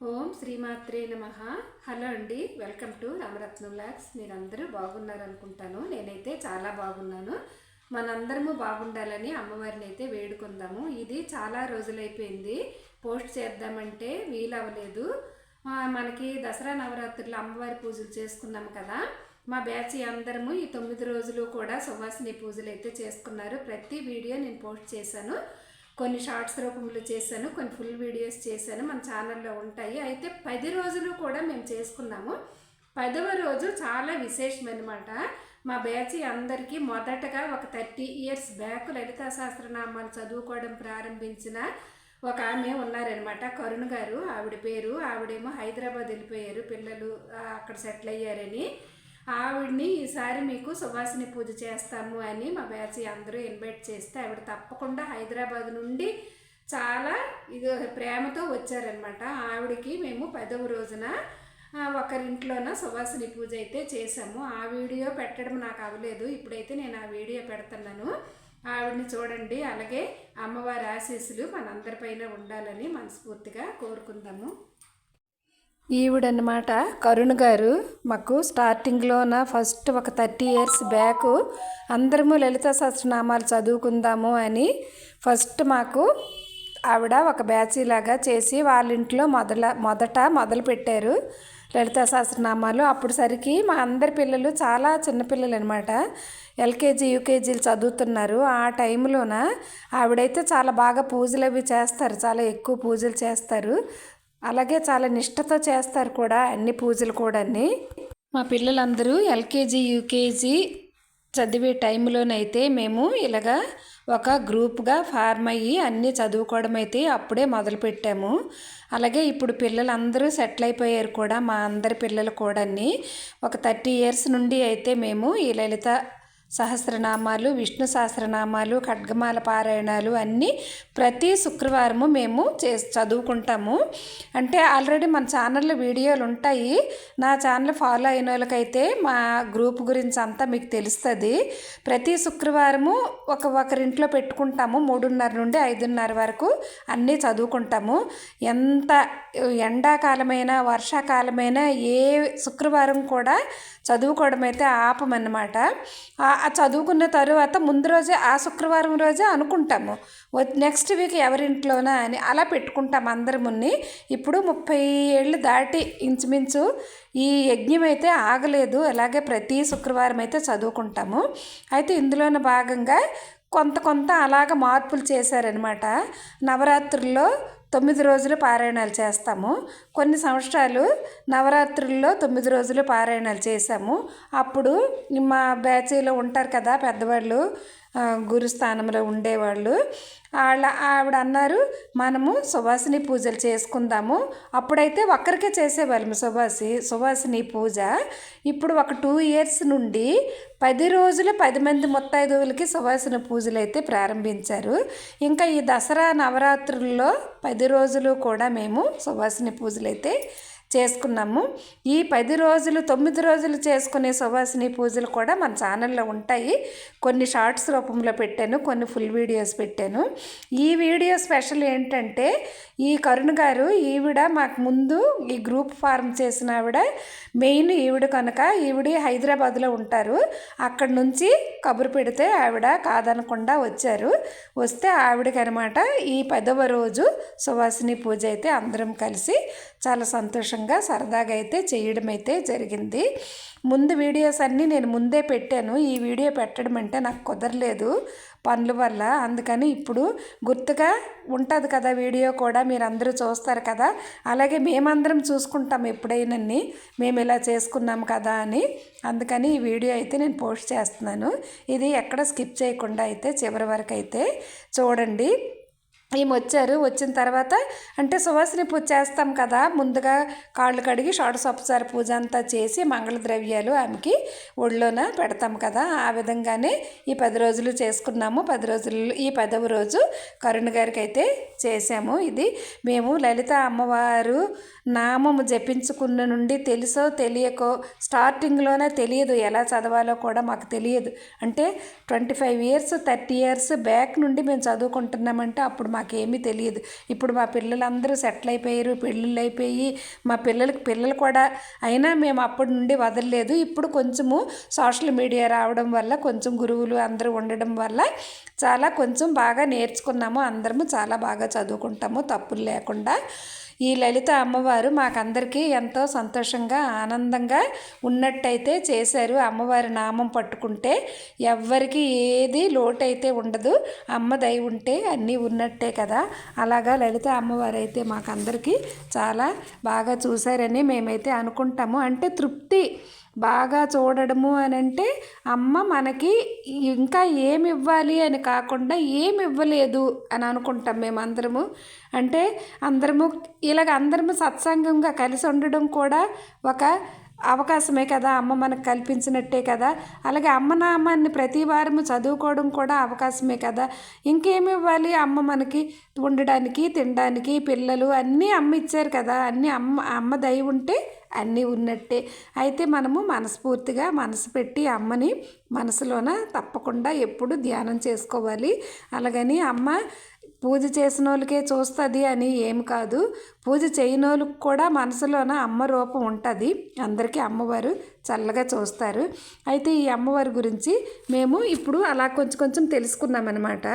ఓం శ్రీమాత్రే నమ. హలో అండి వెల్కమ్ టు రామరత్నం లాక్స్. మీరందరూ బాగున్నారనుకుంటాను. నేనైతే చాలా బాగున్నాను. మనందరము బాగుండాలని అమ్మవారిని అయితే వేడుకుందాము. ఇది చాలా రోజులైపోయింది. పోస్ట్ చేద్దామంటే వీలవ్వలేదు. మనకి దసరా నవరాత్రులు అమ్మవారి పూజలు చేసుకున్నాం కదా. మా బ్యాచ్ అందరము ఈ తొమ్మిది రోజులు కూడా సువాసిని పూజలు అయితే చేసుకున్నారు. ప్రతి వీడియో నేను పోస్ట్ చేశాను. కొన్ని షార్ట్స్ రూపంలో చేశాను కొన్ని ఫుల్ వీడియోస్ చేశాను మన ఛానల్లో ఉంటాయి. అయితే పది రోజులు కూడా మేము చేసుకున్నాము. పదవ రోజు చాలా విశేషం అనమాట మా బ్యాచ్ అందరికీ మొదటగా ఒక థర్టీ ఇయర్స్ బ్యాక్ లలితా సహస్రనామాలు చదువుకోవడం ప్రారంభించిన ఒక ఆమె ఉన్నారనమాట కరుణ్ గారు. ఆవిడ పేరు ఆవిడేమో హైదరాబాద్ వెళ్ళిపోయారు పిల్లలు అక్కడ సెటిల్ అయ్యారని. ఆవిడ్ని ఈసారి మీకు సువాసిని పూజ చేస్తాము అని మా బ్యాచ్ అందరూ ఇన్వైట్ చేస్తే ఆవిడ తప్పకుండా హైదరాబాద్ నుండి చాలా ఇది ప్రేమతో వచ్చారనమాట ఆవిడకి మేము పదవ రోజున ఆ, ఒకరింట్లోన సువాసిని పూజ అయితే చేసాము ఆ వీడియో పెట్టడం నాకు అవ్వలేదు. ఇప్పుడైతే నేను ఆ వీడియో పెడుతున్నాను. ఆవిడని చూడండి. అలాగే అమ్మవారి ఆశీస్సులు మనందరిపైన ఉండాలని మనస్ఫూర్తిగా కోరుకుందాము. ఈవిడనమాట కరుణ్ గారు మాకు స్టార్టింగ్లోన ఫస్ట్ ఒక థర్టీ ఇయర్స్ బ్యాక్ అందరము లలిత సహస్రనామాలు చదువుకుందాము అని ఫస్ట్ మాకు ఆవిడ ఒక బ్యాచీ లాగా చేసి వాళ్ళ ఇంట్లో మొదల మొదట మొదలు పెట్టారు లలిత సహస్రనామాలు. అప్పుడు సరికి మా అందరి పిల్లలు చాలా చిన్నపిల్లలు అనమాట ఎల్కేజీ యూకేజీలు చదువుతున్నారు. ఆ టైంలోన ఆవిడైతే చాలా బాగా పూజలు అవి చేస్తారు. చాలా ఎక్కువ పూజలు చేస్తారు. అలాగే చాలా నిష్టతో చేస్తారు కూడా అన్ని పూజలు కూడా అన్ని మా పిల్లలందరూ ఎల్కేజీ యూకేజీ చదివే టైంలోనైతే మేము ఇలాగా ఒక గ్రూప్గా ఫార్మ్ అయ్యి అన్నీ చదువుకోవడం అయితే అప్పుడే మొదలుపెట్టాము అలాగే ఇప్పుడు పిల్లలందరూ సెటిల్ అయిపోయారు కూడా మా అందరి పిల్లలు కూడా ఒక థర్టీ ఇయర్స్ నుండి అయితే మేము ఈ లలిత సహస్రనామాలు విష్ణు సహస్రనామాలు ఖడ్గమాల పారాయణాలు అన్నీ ప్రతి శుక్రవారము మేము చే చదువుకుంటాము. అంటే ఆల్రెడీ మన ఛానల్లో వీడియోలు ఉంటాయి. నా ఛానల్ ఫాలో అయిన వాళ్ళకైతే మా గ్రూప్ గురించి అంతా మీకు తెలుస్తుంది. ప్రతి శుక్రవారము ఒక ఒకరింట్లో పెట్టుకుంటాము. మూడున్నర నుండి ఐదున్నర వరకు అన్నీ చదువుకుంటాము. ఎంత ఎండాకాలమైన వర్షాకాలమైనా ఏ శుక్రవారం కూడా చదువుకోవడం అయితే ఆపమన్నమాట. ఆ చదువుకున్న తరువాత ముందు రోజే ఆ శుక్రవారం రోజే అనుకుంటాము. నెక్స్ట్ వీక్ ఎవరింట్లోనా అని అలా పెట్టుకుంటాం అందరముని. ఇప్పుడు ముప్పై ఏళ్ళు దాటి ఇంచుమించు ఈ యజ్ఞం అయితే ఆగలేదు. అలాగే ప్రతి శుక్రవారం అయితే చదువుకుంటాము. అయితే ఇందులోనే భాగంగా కొంత కొంత అలాగ మార్పులు చేశారనమాట నవరాత్రుల్లో తొమ్మిది రోజులు పారాయణాలు చేస్తాము. కొన్ని సంవత్సరాలు నవరాత్రుల్లో తొమ్మిది రోజులు పారాయణాలు చేశాము. అప్పుడు మా బ్యాచీలో ఉంటారు కదా పెద్దవాళ్ళు గురుస్థానంలో ఉండేవాళ్ళు. వాళ్ళ ఆవిడ అన్నారు మనము సువాసిని పూజలు చేసుకుందాము. అప్పుడైతే ఒక్కరికే చేసేవాళ్ళము సువాసి సువాసిని పూజ. ఇప్పుడు ఒక టూ ఇయర్స్ నుండి పది రోజులు పది మంది ముత్తైదువులకి సువాసన పూజలు అయితే ప్రారంభించారు. ఇంకా ఈ దసరా నవరాత్రుల్లో పది రోజులు కూడా మేము సువాసిని పూజలు అయితే చేసుకున్నాము. ఈ పది రోజులు తొమ్మిది రోజులు చేసుకునే సువాసిని పూజలు కూడా మన ఛానల్లో ఉంటాయి. కొన్ని షార్ట్స్ రూపంలో పెట్టాను కొన్ని ఫుల్ వీడియోస్ పెట్టాను. ఈ వీడియో స్పెషల్ ఏంటంటే ఈ కరుణ్ గారు ఈవిడ మాకు ముందు ఈ గ్రూప్ ఫార్మ్ చేసిన ఆవిడ మెయిన్ ఈవిడ కనుక ఈవిడ హైదరాబాద్లో ఉంటారు. అక్కడ నుంచి కబురు పెడితే ఆవిడ కాదనకుండా వచ్చారు. వస్తే ఆవిడకి అనమాట ఈ పదవ రోజు సువాసిని పూజ అయితే అందరం కలిసి చాలా సంతోషంగా సరదాగా అయితే చేయడం అయితే జరిగింది. ముందు వీడియోస్ అన్నీ నేను ముందే పెట్టాను. ఈ వీడియో పెట్టడం అంటే నాకు కుదరలేదు పనుల వల్ల. అందుకని ఇప్పుడు గుర్తుగా ఉంటుంది కదా వీడియో కూడా మీరు అందరూ చూస్తారు కదా. అలాగే మేమందరం చూసుకుంటాం ఎప్పుడైనా మేము ఇలా చేసుకున్నాం కదా అని. అందుకని ఈ వీడియో అయితే నేను పోస్ట్ చేస్తున్నాను. ఇది ఎక్కడ స్కిప్ చేయకుండా అయితే చివరి వరకు అయితే చూడండి. ఈమె వచ్చారు వచ్చిన తర్వాత అంటే సువాసిని పూజ చేస్తాం కదా ముందుగా కాళ్ళు కడిగి షోడశోపచార పూజ అంతా చేసి మంగళ ద్రవ్యాలు ఆమెకి ఒళ్ళోన పెడతాం కదా. ఆ విధంగానే ఈ పది రోజులు చేసుకున్నాము. పది రోజులు ఈ పదవ రోజు కరుణ గారికి అయితే చేసాము ఇది. మేము లలిత అమ్మవారు నామము జపించుకున్న నుండి తెలుసో తెలియకో స్టార్టింగ్లోనే తెలియదు ఎలా చదవాలో కూడా మాకు తెలియదు. అంటే twenty five years thirty years back నుండి మేము చదువుకుంటున్నామంటే అప్పుడు మాకేమీ తెలియదు. ఇప్పుడు మా పిల్లలందరూ సెటిల్ అయిపోయారు పెళ్ళిళ్ళు అయిపోయి మా పిల్లలకి పిల్లలు కూడా అయినా మేము అప్పటి నుండి వదలలేదు. ఇప్పుడు కొంచెము సోషల్ మీడియా రావడం వల్ల కొంచెం గురువులు అందరూ ఉండడం వల్ల చాలా కొంచెం బాగా నేర్చుకున్నాము. అందరము చాలా బాగా చదువుకుంటాము తప్పులు లేకుండా. ఈ లలిత అమ్మవారు మాకందరికీ ఎంతో సంతోషంగా ఆనందంగా ఉన్నట్టయితే చేశారు. అమ్మవారి నామం పట్టుకుంటే ఎవ్వరికి ఏది లోటైతే ఉండదు. అమ్మ దయ ఉంటే అన్నీ ఉన్నట్టే కదా. అలాగా లలిత అమ్మవారు అయితే మాకందరికీ చాలా బాగా చూశారని మేమైతే అనుకుంటాము. అంటే తృప్తి బాగా చూడడము అని అంటే అమ్మ మనకి ఇంకా ఏమి ఇవ్వాలి అని కాకుండా ఏమి ఇవ్వలేదు అని అనుకుంటాం మేమందరము. అంటే అందరము ఇలాగ అందరము సత్సంగంగా కలిసి ఉండడం కూడా ఒక అవకాశమే కదా అమ్మ మనకు కల్పించినట్టే కదా. అలాగే అమ్మ నామాన్ని ప్రతి వారము చదువుకోవడం కూడా అవకాశమే కదా. ఇంకేమి ఇవ్వాలి అమ్మ మనకి? ఉండడానికి తినడానికి పిల్లలు అన్నీ అమ్మ ఇచ్చారు కదా. అన్నీ అమ్మ అమ్మ దయ ఉంటే అన్నీ ఉన్నట్టే. అయితే మనము మనస్ఫూర్తిగా మనసు పెట్టి అమ్మని మనసులోన తప్పకుండా ఎప్పుడు ధ్యానం చేసుకోవాలి. అలాగని అమ్మ పూజ చేసిన వాళ్ళకే చూస్తుంది అని ఏం కాదు. పూజ చేయని వాళ్ళకి కూడా మనసులోన అమ్మ రూపం ఉంటుంది. అందరికీ అమ్మవారు చల్లగా చూస్తారు. అయితే ఈ అమ్మవారి గురించి మేము ఇప్పుడు అలా కొంచెం కొంచెం తెలుసుకున్నామన్నమాట.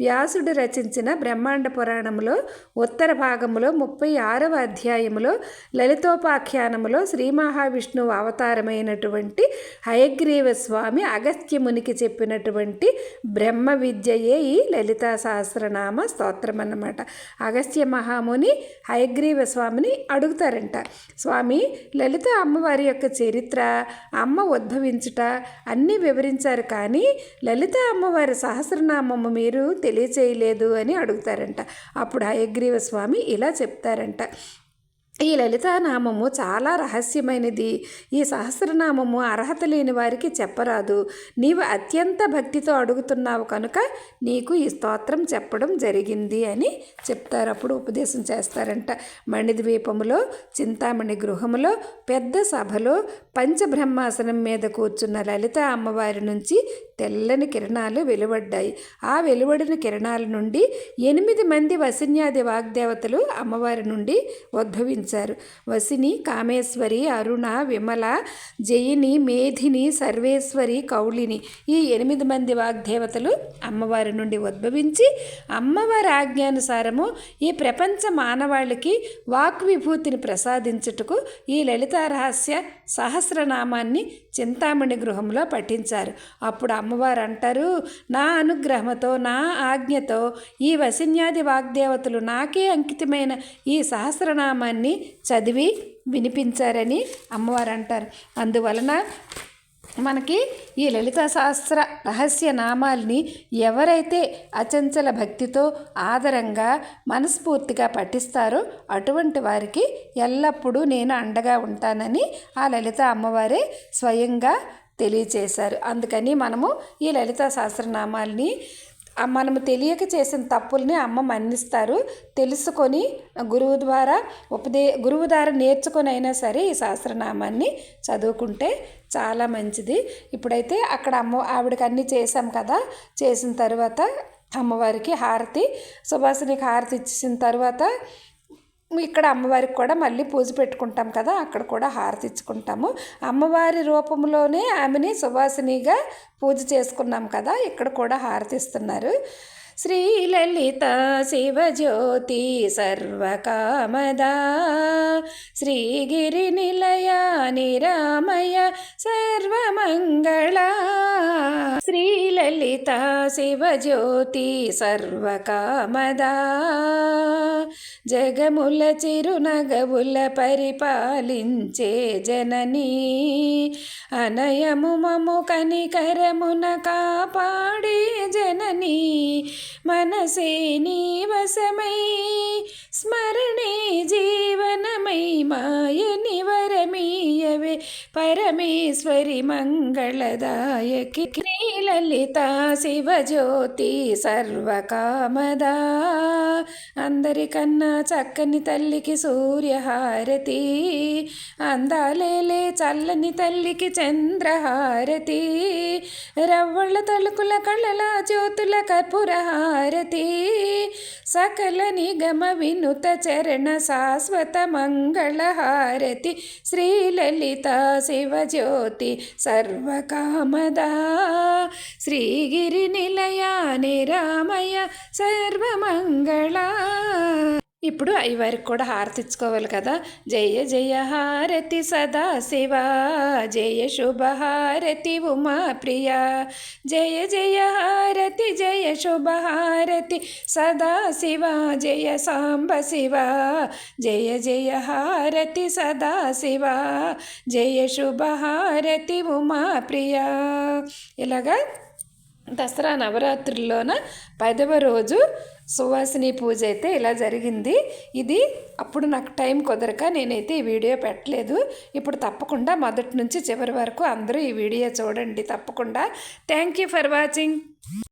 వ్యాసుడు రచించిన బ్రహ్మాండ పురాణంలో ఉత్తర భాగంలో ముప్పై ఆరవ అధ్యాయంలో లలితోపాఖ్యానములో శ్రీ మహావిష్ణువు అవతారమైనటువంటి హయగ్రీవ స్వామి అగస్త్యమునికి చెప్పినటువంటి బ్రహ్మ విద్యయే ఈ లలితా సహస్రనామ స్తోత్రం అన్నమాట. అగస్త్య మహాముని హయగ్రీవ స్వామిని అడుగుతారంట. స్వామి లలిత అమ్మవారి యొక్క చరిత్ర అమ్మ ఉద్భవించుట అన్నీ వివరించారు కానీ లలిత అమ్మవారి సహస్రనామము మీరు తెలియచేయలేదు అని అడుగుతారంట. అప్పుడు హయగ్రీవ స్వామి ఇలా చెప్తారంట. ఈ లలితానామము చాలా రహస్యమైనది. ఈ సహస్రనామము అర్హత లేని వారికి చెప్పరాదు. నీవు అత్యంత భక్తితో అడుగుతున్నావు కనుక నీకు ఈ స్తోత్రం చెప్పడం జరిగింది అని చెప్తారు. అప్పుడు ఉపదేశం చేస్తారంట. మణిద్వీపములో చింతామణి గృహములో పెద్ద సభలో పంచబ్రహ్మాసనం మీద కూర్చున్న లలిత అమ్మవారి నుంచి తెల్లని కిరణాలు వెలువడ్డాయి. ఆ వెలువడిన కిరణాల నుండి ఎనిమిది మంది వసిన్యాది వాగ్దేవతలు అమ్మవారి నుండి ఉద్భవించారు వసిని కామేశ్వరి అరుణ విమల జయిని మేధిని సర్వేశ్వరి కౌళిని ఈ ఎనిమిది మంది వాగ్దేవతలు అమ్మవారి నుండి ఉద్భవించి అమ్మవారి ఆజ్ఞానుసారము ఈ ప్రపంచ మానవాళికి వాక్ విభూతిని ప్రసాదించుటకు ఈ లలిత రహస్య సహస్రనామాన్ని చింతామణి గృహంలో పఠించారు. అప్పుడు అమ్మవారు అంటారు నా అనుగ్రహంతో నా ఆజ్ఞతో ఈ వసిన్యాది వాగ్దేవతలు నాకే అంకితమైన ఈ సహస్రనామాన్ని చదివి వినిపించారని అమ్మవారు అంటారు. అందువలన మనకి ఈ లలిత శాస్త్ర రహస్య నామాల్ని ఎవరైతే అచంచల భక్తితో ఆదరంగా మనస్ఫూర్తిగా పఠిస్తారో అటువంటి వారికి ఎల్లప్పుడూ నేను అండగా ఉంటానని ఆ లలిత అమ్మవారే స్వయంగా తెలియచేశారు. అందుకని మనము ఈ లలిత సహస్రనామాల్ని మనము తెలియక చేసిన తప్పుల్ని అమ్మ మన్నిస్తారు. తెలుసుకొని గురువు ద్వారా ఉపదే గురువు ద్వారా నేర్చుకొని అయినా సరే ఈ సహస్రనామాన్ని చదువుకుంటే చాలా మంచిది. ఇప్పుడైతే అక్కడ అమ్మ ఆవిడకి అన్నీ చేసాం కదా? చేసిన తర్వాత అమ్మవారికి హారతి సుభాషినికి హారతి ఇచ్చిన తర్వాత ఇక్కడ అమ్మవారికి కూడా మళ్ళీ పూజ పెట్టుకుంటాం కదా అక్కడ కూడా హారతి ఇచ్చుకుంటాము. అమ్మవారి రూపంలోనే ఆమెని సువాసినిగా పూజ చేసుకున్నాం కదా ఇక్కడ కూడా హారతి ఇస్తున్నారు. శ్రీలలిత శివజ్యోతి సర్వకామదా శ్రీగిరి నిలయ నిరామయ సర్వమంగళ శ్రీలలిత శివజ్యోతి సర్వకామదా జగముల చిరునగవుల పరిపాలించే జననీ అనయము మము కనికరమున కాపాడే జననీ మనసే నీవసమై స్మరణే జీవనమై మాయని వరమీయవే పరమేశ్వరి ఈశ్వరి మంగళదాయకి శ్రీలలిత శివజ్యోతి సర్వకామదా. అందరికన్నా చక్కని తల్లికి సూర్యహారతి అందాలేలే చల్లని తల్లికి చంద్రహారతి రవ్వళ్ళ తలుకుల కళ్ళల జ్యోతుల కర్పూరహారతి సకల నిగమ వినుత చరణ శాశ్వత మంగళహారతి శ్రీలలిత శివజ్యోతి సర్వకామద. శ్రీగిరి నిలయాని రామయ సర్వమంగళ. ఇప్పుడు అయ్యవారికి కూడా హారతిచ్చుకోవాలి కదా. జయ జయ హారతి సదా శివ జయ శుభ హారతి ఉమా ప్రియ. జయ జయ హారతి జయ శుభ హారతి సదా శివ జయ సాంబ శివ. జయ జయ హారతి సదా శివ జయ శుభ హారతి ఉమా ప్రియ. ఇలాగా దసరా నవరాత్రుల్లోన పదవ రోజు సువాసిని పూజ అయితే ఇలా జరిగింది. ఇది అప్పుడు నాకు టైం కుదరక నేనైతే ఈ వీడియో పెట్టలేదు. ఇప్పుడు తప్పకుండా మొదటి నుంచి చివరి వరకు అందరూ ఈ వీడియో చూడండి తప్పకుండా. Thank you for watching.